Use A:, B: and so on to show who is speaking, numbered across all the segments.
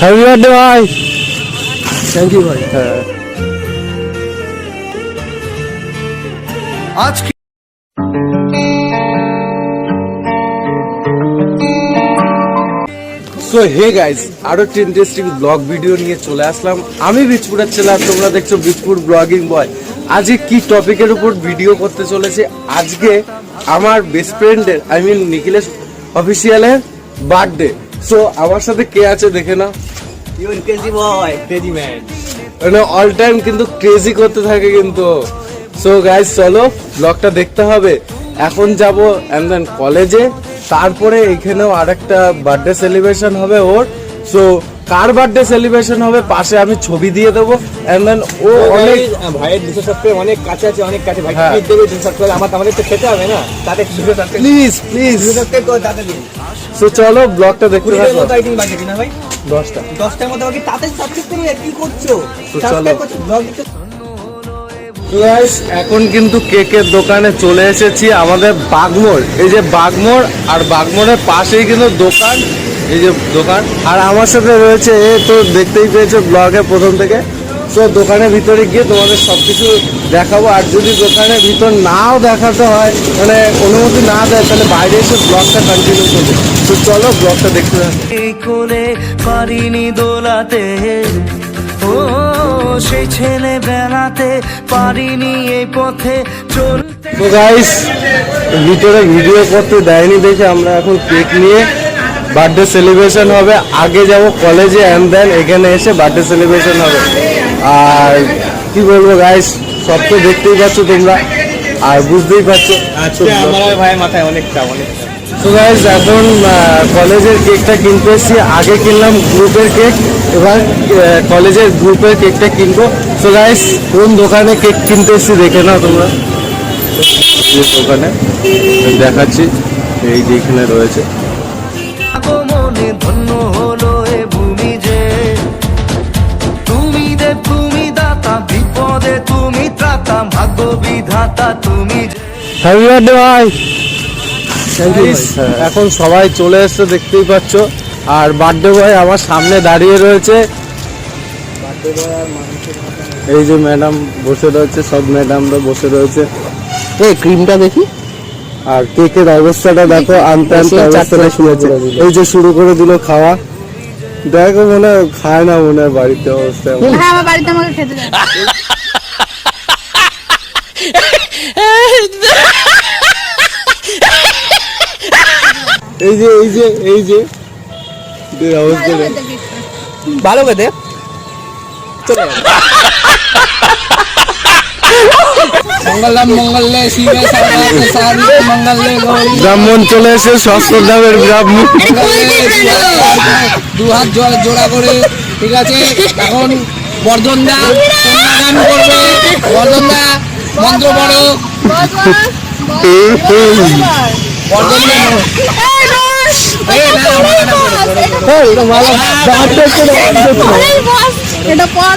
A: Happy birthday ভাই
B: thank you ভাই
A: হ্যাঁ।
B: আজকে
A: সো হে গাইস আরও একটা ইন্টারেস্টিং ব্লগ ভিডিও নিয়ে চলে আসলাম। আমি বিচপুরের ছেলে আর তোমরা দেখছ বিচপুর ব্লগিং বয় আজকে কি টপিকের উপর ভিডিও করতে চলেছে? আজকে আমার বেস্ট ফ্রেন্ডের আই মিন নিখিলেশ অফিসিয়ালের বার্থডে সো আমার সাথে কে আছে দেখে না
B: ইউন ক্রেজি বয়। Crazy man.
A: মানে অল টাইম কিন্তু ক্রেজি করতে থাকে কিন্তু। সো গাইস চলো ব্লগটা দেখতে হবে। এখন যাব অ্যান্ড দেন কলেজে তারপরে এখানেও আরেকটা বার্থডে সেলিব্রেশন হবে ওর। সো কার বার্থডে সেলিব্রেশন হবে পাশে আমি ছবি দিয়ে দেবো এন্ড দেন ও অনেক
B: ভাইয়ের দুশো অনেক কাছে আছে অনেক কাছে। ভাই
A: হ্যাঁ।
B: কি দেবে দুশো আমার আমাদের তো খেতে হবে না। তাতে দুশো
A: প্লিজ প্লিজ
B: দুশো করে তাতে দিন
A: সো চলো ব্লগটা দেখতে থাকো।
B: মতো আইটেম বাকি না ভাই? মতো বাকি। তাতে সাবস্ক্রাইব করবে কি করছ?
A: চলো।
B: সাবস্ক্রাইব করছ ব্লগ দিতে
A: এখন কিন্তু কেকের দোকানে চলে এসেছি আমাদের বাগমোড়। এই যে বাগমোড় আর বাগমোড়ের পাশেই কিন্তু দোকান। এই যে দোকান। আর আমার সাথে রয়েছে এ তো দেখতেই পেয়েছ ব্লগে প্রথম থেকে। তো দোকানের ভিতরে গিয়ে তোমাদের সব কিছু দেখাবো। আর যদি দোকানের ভিতর নাও দেখাতে হয় মানে অনুমতি না দেয় তাহলে বাইরে এসে ব্লগটা কন্টিনিউ করবে। তো চলো ব্লগটা দেখতে থাকো।
C: এই কোলে পারিনি দোলাতে ও সেই ছেলে বেড়াতে পারিনি এই পথে চলতে
A: তো গাইস ভিতরে ভিডিও করতে দেয়নি দেখে আমরা এখন কেক নিয়ে বার্থডে সেলিব্রেশন হবে। আগে যাব কলেজে অ্যান্ড দেন এখানে এসে বার্থডে সেলিব্রেশন হবে। আর কি বলব গাইস সব তো দেখতেই পাচ্ছ তোমরা। আর বুঝতেই পারছ। তো গাইস এখন কলেজের কেকটা কিনতে এসেছি। আগে কিনলাম গ্রুপের কেক এবার কলেজের গ্রুপের কেকটা কিনবো। তো গাইস কোন দোকানে কেক কিনতে এসেছি দেখে নাও তোমরা। দোকানে দেখাচ্ছি। এই যে এখানে রয়েছে।
C: আগমনে ধন্য হলো এ ভূমি যে। তুমি দে তুমি দাতা বিপদে তুমি ত্রাতা ভাগ্য বিধাতা তুমি যে।
A: ভাই।
B: Thank you,
A: Guys, এখন সবাই চলে এসছে দেখতেই পাচ্ছ। আর বার্থডে বয় আমার সামনে দাঁড়িয়ে রয়েছে। এই যে ম্যাডাম বসে রয়েছে সব ম্যাডামরা বসে রয়েছে।
B: এই ক্রিমটা দেখি।
A: আর কেকের অবস্থাটা দেখো আনতে আনতে অবস্থাটা। এই যে শুরু করে দিল খাওয়া। দেখো মনে হয় খায় না মনে হয় বাড়িতে অবস্থা
D: হ্যাঁ আমার বাড়িতে আমাকে খেতে
A: এই যে এই যে এই যে। অবস্থা
D: ভালো খেতে
B: চলে
A: ব্রাহ্মণ চলে এসে ষষ্ঠ ধামের ব্রাহ্মণ
B: দু হাত জোড়া জোড়া করে ঠিক আছে এখন বর্ধন দা কন্যাদান করবে বর্ধন দা মন্ত্র পড়ো বর্ধন দা
D: এই বস!
B: এই না, না, মালাটা পড়ো, পড়ো, পড়ো।
A: এই, এটা মালা দাঁড়াতে একটু দাও, দাঁড়াতে একটু দাও।
D: এই বস! এটা পর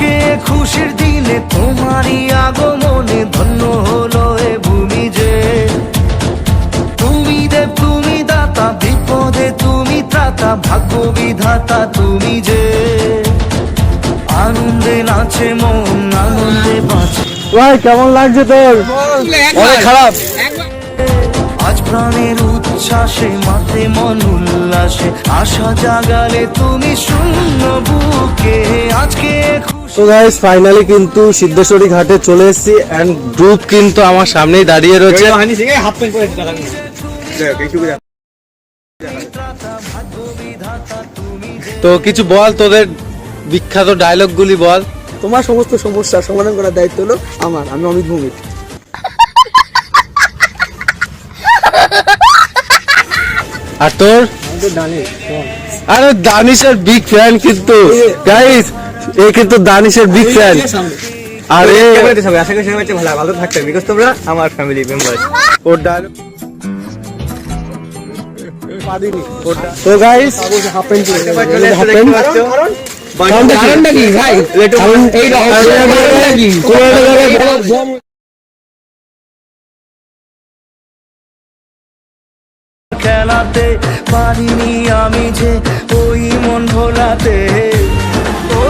C: আজকে খুশির দিনে তোমারই আগমনে ধন্য হলো এ ভূমি যে। তুমি দেব তুমি দাতা বিপদে তুমি ত্রাতা ভাগ্য বিধাতা তুমি যে। আনন্দে নাচে মন আনন্দে বাঁচে।
A: ভাই কেমন লাগছে তোর? অনেক খারাপ।
C: আজ প্রাণের উচ্ছ্বাসে মাঠে মন উল্লাসে। আশা জাগালে তুমি শূন্য বুকে। আজকে খুশি।
A: তো গাইস ফাইনালি কিন্তু সিদ্ধেশ্বরী ঘাটে চলে এসেছি এন্ড গ্রুপ কিন্তু আমার সামনেই দাঁড়িয়ে রয়েছে।
B: হাফ প্যান্ট পরে টাকা নিয়ে
A: তো কিছু বল তোদের বিখ্যাত ডায়লগ গুলি বল।
B: তোমার সমস্ত সমস্যা সমাধান করার দায়িত্ব হলো আমার আমি অমিত ভৌমিক।
A: আর তোর? আরে দানিশের বিগ ফ্যান কিন্তু। গাইস এ কিন্তু দানিশের বিগ ফ্যান আর।
E: আশা করি সবাই ভালো ভালো থাকবে বিকজ তোমরা আমার ফ্যামিলি মেম্বার
A: ওর ডাল তো গাইস হাফ প্যান্ট
B: কারণটা কি? ভাই এই কারণটা কি
C: খেলাতে পারিনি আমি যে ওই মন ভোলাতে। ও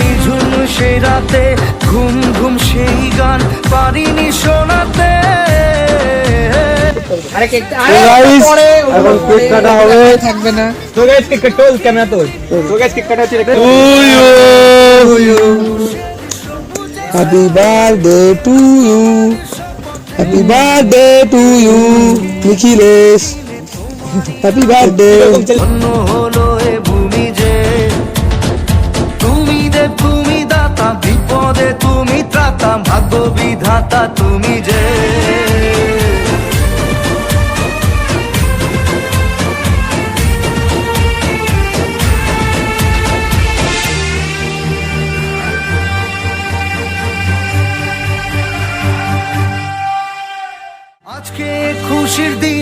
C: নিঝুম সেই রাতে ঘুম ঘুম সেই গান পারিনি শোনাতে।
B: আরে কেকটা
A: তো
B: পরে
A: এখন কেক কাটা হবে।
B: থাকবে না।
E: তো গাইস কেক কাটো ক্যামেরা তো তো গাইস কেক কাটা হচ্ছে
B: happy birthday to you happy birthday to you Nikhilesh happy birthday
C: তুমি দে তুমি তুমি ভাগ্য বিধাতা তুমি যে। আজকে খুশির দিনে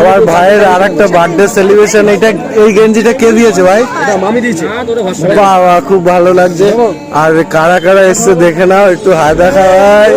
A: আমার ভাইয়ের আর একটা বার্থডে সেলিব্রেশন এটা এই গেঞ্জিটা কে দিয়েছে ভাই?
E: মামি দিয়েছে।
A: বাবা খুব ভালো লাগছে। আর কারা কারা এসছে দেখে নাও একটু হায় দেখা ভাই